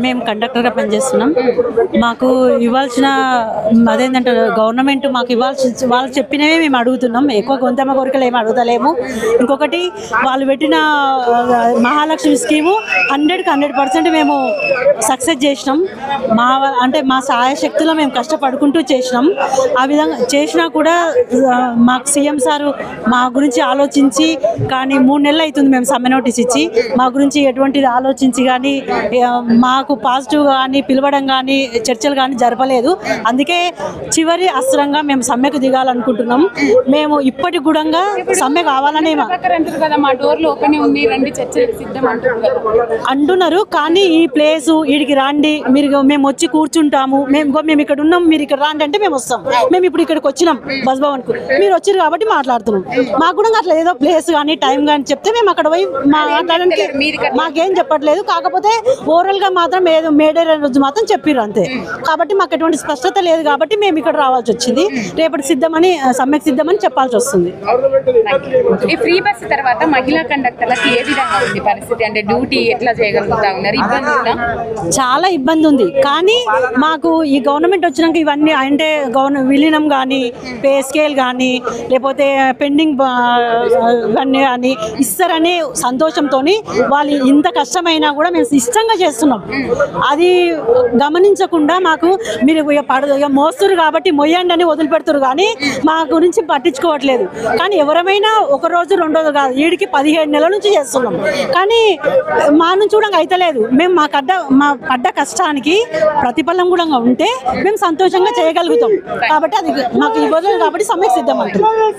మేము కండక్టర్గా పనిచేస్తున్నాం. మాకు ఇవ్వాల్సిన అదేంటంటే గవర్నమెంట్ మాకు ఇవ్వాల్సి వాళ్ళు చెప్పినవే మేము అడుగుతున్నాం. ఎక్కువ గొంతమ్మ కోరికలు ఏమి అడుగుతలేము. ఇంకొకటి వాళ్ళు పెట్టిన మహాలక్ష్మి స్కీము హండ్రెడ్కి హండ్రెడ్ పర్సెంట్ మేము సక్సెస్ చేసినాం. మా వ- అంటే మా సహాయ శక్తిలో మేము కష్టపడుకుంటూ చేసినాం. ఆ విధంగా చేసినా కూడా మాకు సీఎం సారు మా గురించి ఆలోచించి కానీ మూడు నెలలు అవుతుంది మేము సమ్మె నోటీస్ ఇచ్చి మా గురించి ఎటువంటిది ఆలోచించి కానీ మాకు పాజిటివ్ కానీ పిలవడం కానీ చర్చలు కానీ జరపలేదు. అందుకే చివరి అస్త్రంగా మేము సమ్మెకు దిగాలనుకుంటున్నాం. మేము ఇప్పటి గుడంగా సమ్మె కావాలనే అంటున్నారు కానీ ఈ ప్లేస్ వీడికి రాండి మీరు మేము వచ్చి కూర్చుంటాము. మేము మేము ఇక్కడ ఉన్నాం మీరు ఇక్కడ రాండి అంటే మేము వస్తాం. మేము ఇప్పుడు ఇక్కడికి వచ్చినాం బస్ భవన్కు మీరు వచ్చారు కాబట్టి మాట్లాడుతున్నాం. మాకు కూడా అట్లా ఏదో ప్లేస్ కానీ టైం కానీ చెప్తే మేము అక్కడ పోయి మాట్లాడడానికి మాకేం చెప్పట్లేదు. కాకపోతే ఓవరాల్ గా మాత్రం ఏదో మేడే రోజు మాత్రం చెప్పిర్రు అంతే. కాబట్టి మాకు ఎటువంటి స్పష్టత లేదు కాబట్టి మేము ఇక్కడ రావాల్సి వచ్చింది. రేపటి సిద్ధమని సమ్మెకు సిద్ధమని చెప్పాల్సి వస్తుంది. ఈ ఫ్రీ బస్ తర్వాత మహిళా కండక్టర్లకు ఏ విధంగా ఉంది పరిస్థితి? అంటే డ్యూటీ ఎట్లా చేయగలుగుతా ఉన్నారు? ఇబ్బంది ఉందా? చాలా ఇబ్బంది ఉంది. కానీ మాకు ఈ గవర్నమెంట్ వచ్చినాక ఇవన్నీ అంటే గవర్న విలీనం కానీ పే స్కేల్ కానీ లేకపోతే పెండింగ్ ఇవన్నీ కానీ ఇస్తారనే సంతోషంతో వాళ్ళు ఇంత కష్టమైనా కూడా మేము ఇష్టంగా చేస్తున్నాం. అది గమనించకుండా మాకు మీరు పడ మోస్తురు కాబట్టి మొయ్యండి అని వదిలిపెడుతురు కానీ మా గురించి పట్టించుకోవట్లేదు. కానీ ఎవరమైనా ఒక రోజు రెండు కాదు వీడికి పదిహేడు నెలల నుంచి చేస్తున్నాం. కానీ మా నుంచి కూడా అయితలేదు. మేము మా కడ్డ మా పడ్డ కష్టానికి ప్రతిఫలం కూడా ఉంటే మేము సంతోషంగా చేయగలుగుతాం. కాబట్టి అది మాకు ఇవ్వదు కాబట్టి సమ్మెకు సిద్ధం అంటున్నాం